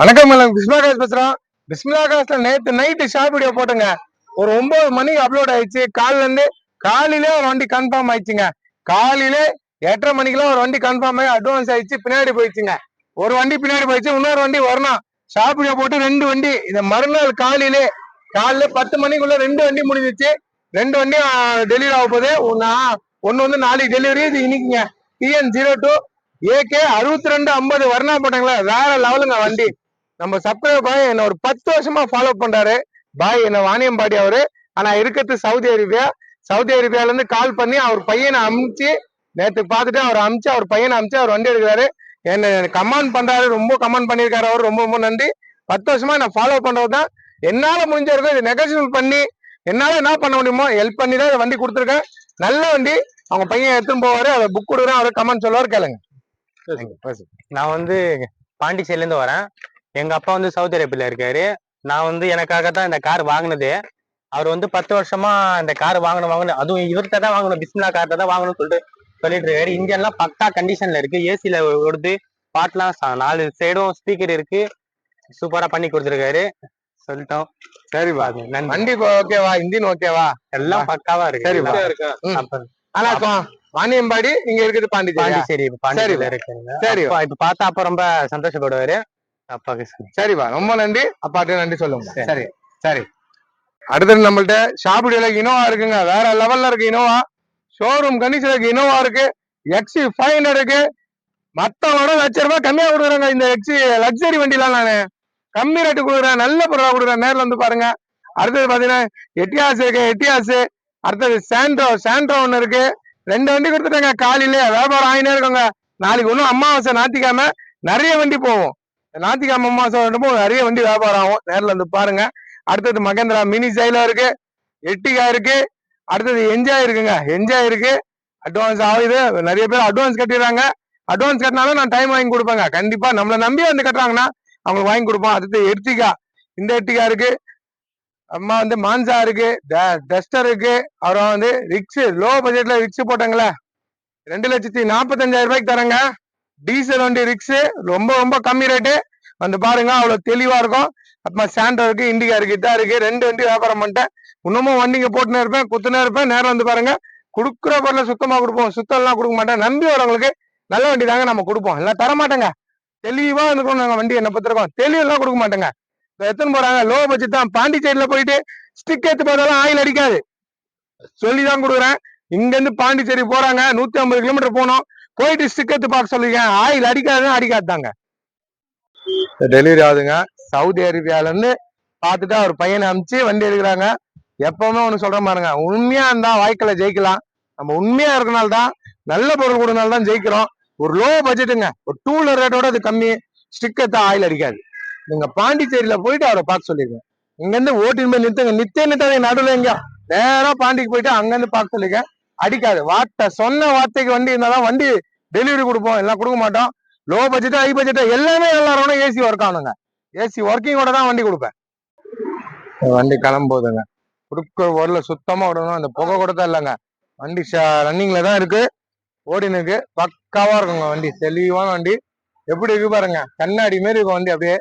வணக்கம் madam. Bismillah gas பேசுறோம். பிஸ்மிலா காஸ்ல நேத்து நைட்டு ஷார்ட் வீடியோ போட்டுங்க. ஒரு ஒன்பது மணிக்கு அப்லோட் ஆயிடுச்சு. காலில இருந்து காலையிலே ஒரு வண்டி கன்ஃபார்ம் ஆயிடுச்சுங்க. காலையிலே எட்டரை மணிக்கெல்லாம் ஒரு வண்டி கன்ஃபார்ம் ஆகி அட்வான்ஸ் ஆயிடுச்சு. பின்னாடி போயிடுச்சுங்க. ஒரு வண்டி பின்னாடி போயிடுச்சு. இன்னொரு வண்டி வரணும். ஷார்ட் வீடியோ போட்டு ரெண்டு வண்டி. இந்த மறுநாள் காலையிலே காலையில பத்து மணிக்குள்ள ரெண்டு வண்டி முடிஞ்சிச்சு. ரெண்டு வண்டி டெலிவரி ஆக போகுது. ஒன்னு ஒன்னு வந்து நாளைக்கு டெலிவரி இது இன்னைக்குங்க. டிஎன் ஜீரோ டூ ஏகே அறுபத்தி ரெண்டு ஐம்பது வர்ணா போட்டாங்களா. வேற லெவலுங்க வண்டி. நம்ம சப்ஸ்கிரைப் பாய் என்ன ஒரு பத்து வருஷமா ஃபாலோ பண்றாரு. பாய் என்ன வாணியம்பாடி அவரு. ஆனா இருக்கிறது சவுதி அரேபியா. சவுதி அரேபியால இருந்து கால் பண்ணி அவர் பையனை அமுச்சு நேத்து பார்த்துட்டு அவர் அமுச்சு அவர் பையனை அமுச்சு அவர் வண்டி எடுக்கிறாரு. என்ன கமெண்ட் பண்றாரு ரொம்ப கமெண்ட் பண்ணியிருக்காரு அவர். ரொம்ப ரொம்ப நன்றி. பத்து வருஷமா நான் ஃபாலோ பண்றது தான். என்னால முடிஞ்ச வரைக்கும் இது நெகோசியபிள் பண்ணி என்னால என்ன பண்ண முடியுமோ ஹெல்ப் பண்ணி தான் வண்டி கொடுத்துருக்கேன். நல்ல வண்டி. அவங்க பையன் எடுத்துன்னு போவாரு அதை புக் கொடுக்குறேன் அவர் கமெண்ட் சொல்லுவார் கேளுங்க. நான் வந்து பாண்டிச்சேரில இருந்து வரேன். எங்க அப்பா வந்து சவுதி அரேபியால இருக்காரு. நான் வந்து எனக்காக தான் இந்த கார் வாங்கினது. அவர் வந்து பத்து வருஷமா இந்த கார் வாங்கணும் வாங்கணும். அதுவும் இவர்கிட்ட தான் வாங்கணும். பிஸ்மிலா கார்ட்ட தான் வாங்கணும்னு சொல்லிட்டு சொல்லிட்டு இருக்காரு. இன்ஜின்லாம் பக்கா கண்டிஷன்ல இருக்கு. ஏசில ஓடுது. பாட்டுலாம் நாலு சைடும் ஸ்பீக்கர் இருக்கு. சூப்பரா பண்ணி கொடுத்துருக்காரு. சொல்லிட்டோம். சரிப்பா வண்டி ஓகேவா இன்ஜின் ஓகேவா எல்லாம் பக்காவா இருக்கு. சரிப்பா. அப்ப ஆனா வாணியம்பாடி நீங்க இருக்குது பாண்டிச்சேரி. பாண்டிச்சேரி பாண்டிச்சேரியில சரிப்பா. இருக்குங்க சரி. இப்ப பார்த்தா அப்ப ரொம்ப சந்தோஷப்படுவாரு. அப்பாக்கு சரி. சரிப்பா ரொம்ப நன்றி. அப்பாட்டு நன்றி சொல்லுங்க. சரி. சரி அடுத்தது நம்மள்ட்ட ஷாப் டீல இனோவா இருக்குங்க. வேற லெவல்ல இருக்கு இனோவா. ஷோரூம் கண்டிஷன் இனோவா இருக்கு. எக்ஸி ஃபைவ் ஹண்ட்ரட் இருக்கு. மத்தவங்களோட லட்ச ரூபாய் கம்மியா கொடுக்குறாங்க. இந்த எக்ஸி லக்ஸரி வண்டிலாம் நானு. கம்மி ரேட்டு கொடுக்குறேன். நல்ல பொருளா கொடுக்குறேன். நேர்ல வந்து பாருங்க. அடுத்தது பாத்தீங்கன்னா எட்டியாஸ் இருக்கு. எட்டியாஸ் அடுத்தது சாண்ட்ரோ சாண்ட்ரோ ஒண்ணு இருக்கு. ரெண்டு வண்டி கொடுத்துட்டாங்க. காலையில. வியாபாரம் ஆயினே இருக்குங்க. நாளைக்கு ஒன்றும் அமாவாசை ஞாத்திக்காம நிறைய வண்டி போகும் ஞாத்திக்காம மாதம் நிறைய வண்டி வியாபாரம் ஆகும். நேரில் வந்து பாருங்க. அடுத்தது மகேந்திரா மினி சைலா இருக்கு. எட்டிகா இருக்கு. அடுத்தது என்ஜாய் இருக்குங்க. என்ஜாய் இருக்கு. அட்வான்ஸ் ஆகுது நிறைய பேர் அட்வான்ஸ் கட்டிடுறாங்க. அட்வான்ஸ் கட்டினாலும் நான் டைம் வாங்கி கொடுப்பேங்க. கண்டிப்பா நம்மளை நம்பி வந்து கட்டுறாங்கன்னா அவங்களுக்கு வாங்கி கொடுப்போம். அடுத்து எர்டிகா. இந்த எர்டிகா இருக்கு. அம்மா வந்து மான்சா இருக்கு. டஸ்டர் இருக்கு. அப்புறம் வந்து ரிக்ஸ் லோ பட்ஜெட்ல ரிக்ஸ் போட்டாங்களே. ரெண்டு லட்சத்தி நாற்பத்தஞ்சாயிரம் ரூபாய்க்கு தரேங்க. டீசல் வண்டி ரிக்ஸ் ரொம்ப ரொம்ப கம்மி ரேட்டு வந்து பாருங்க அவ்வளவு தெளிவா இருக்கும். அப்புறமா சாண்டோ இருக்கு இண்டிகா இருக்கு இதா இருக்கு ரெண்டு வண்டி வியாபாரம் பண்ணிட்டேன். இன்னமும் வண்டிங்க போட்டுனே இருப்பேன் குத்துனே இருப்பேன் நேரம் வந்து பாருங்க. குடுக்குற பொருளை சுத்தமா கொடுப்போம் சுத்தம் எல்லாம் கொடுக்க மாட்டேன். நம்பி வரவங்களுக்கு நல்ல வண்டி தாங்க நம்ம கொடுப்போம். எல்லாம் தர மாட்டேங்க. தெளிவா இருக்கணும் நாங்க வண்டி என்ன பத்திருக்கோம் தெளிவெல்லாம் கொடுக்க மாட்டேங்க. எத்தனை போறாங்க லோ பட்ஜெட் தான். பாண்டிச்சேரியில போயிட்டு ஸ்டிக் எடுத்து போதாலும் ஆயில் அடிக்காது. சொல்லி தான் கொடுக்குறேன் இங்க இருந்து பாண்டிச்சேரி போறாங்க நூத்தி ஐம்பது கிலோமீட்டர் போனோம். போயிட்டு ஸ்டிக் எடுத்து பார்க்க சொல்லிருக்கேன் ஆயில் அடிக்காதுன்னு அடிக்காதாங்க டெலிவரி ஆகுதுங்க. சவுதி அரேபியால இருந்து பார்த்துட்டு அவர் பையனை அனுப்பிச்சு வண்டி எடுக்கிறாங்க. எப்பவுமே ஒன்று சொல்ற மாதிரிங்க உண்மையா இருந்தா வாய்க்கல ஜெயிக்கலாம். நம்ம உண்மையா இருக்கனால தான் நல்ல பொருள் கொடுனால தான் ஜெயிக்கிறோம். ஒரு லோ பட்ஜெட்டுங்க ஒரு டூ வீலர் ரேட்டோட அது கம்மி. ஸ்டிக் ஆயில் அடிக்காது. நீங்க பாண்டிச்சேரியில போயிட்டு அவரை பார்க்க சொல்லிருக்கேன். இங்கிருந்து ஓட்டின் போய் நிறுத்துங்க. நித்தே நித்தாதே நடுவில் எங்க நேராக பாண்டிக்கு போயிட்டு அங்கேருந்து பார்க்க சொல்லிருக்கேன். அடிக்காது. வார்த்தை சொன்ன வார்த்தைக்கு வண்டி இருந்தாதான் வண்டி டெலிவரி கொடுப்போம். எல்லாம் கொடுக்க மாட்டோம். லோ பட்ஜெட் ஹை பட்ஜெட் எல்லாமே எல்லாரும் ஏசி ஒர்க் ஆனுங்க ஏசி ஒர்க்கிங்கோட தான் வண்டி கொடுப்பேன். வண்டி கிளம்போதுங்க. கொடுக்குற பொருளை சுத்தமா விடணும். அந்த புகை கூட தான் இல்லைங்க. வண்டி ரன்னிங்ல தான் இருக்கு. ஓடினுக்கு பக்காவா இருக்குங்க வண்டி. தெளிவான வண்டி. எப்படி இருக்கு பாருங்க. கண்ணாடி மாரி இருக்கும் வண்டி அப்படியே.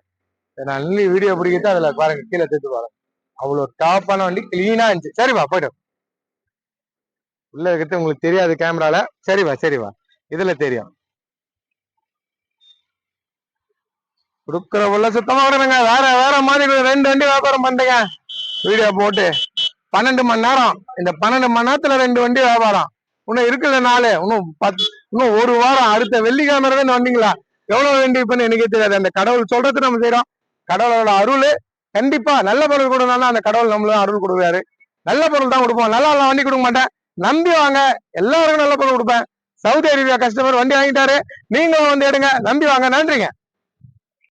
நான் நல்ல வீடியோ பிடிக்கிட்டு அதுல பாருங்க. கீழே தேத்து பாருங்க. அவ்வளோ டாப்பான வண்டி. கிளீனா இருந்துச்சு. சரிப்பா போய்ட்டு உள்ள இருக்கிறது உங்களுக்கு தெரியாது கேமரால சரிவா சரிவா இதுல தெரியும். கொடுக்குற உள்ள சுத்தமா விடுறேங்க வேற வேற மாதிரி ரெண்டு வண்டி வியாபாரம் பண்றேங்க. வீடியோ போட்டு. பன்னெண்டு மணி நேரம். இந்த பன்னெண்டு மணி நேரத்துல ரெண்டு வண்டி வியாபாரம். இன்னும் இருக்குது நாலு இன்னும் பத்து இன்னும் ஒரு வாரம். அடுத்த வெள்ளிக்கிழமை தான் வந்தீங்களா? எவ்வளவு வண்டி இப்பன்னு எனக்கே தெரியாது. அந்த கடவுள் சொல்றது நம்ம செய்யறோம் கடவுளோட அருள் கண்டிப்பா நல்ல பொருள் கொடுனா அந்த கடவுள் நம்மளும் அருள் கொடுவாரு நல்ல பொருள் தான் கொடுப்போம். நல்லா நல்லா வண்டி கொடுக்க மாட்டேன். நம்பி வாங்க. எல்லாருக்கும் நல்ல பொருள் கொடுப்பேன். சவுதி அரேபியா கஸ்டமர் வண்டி வாங்கிட்டாரு. நீங்களும் வந்து எடுங்க. நம்பி வாங்க. நன்றிங்க.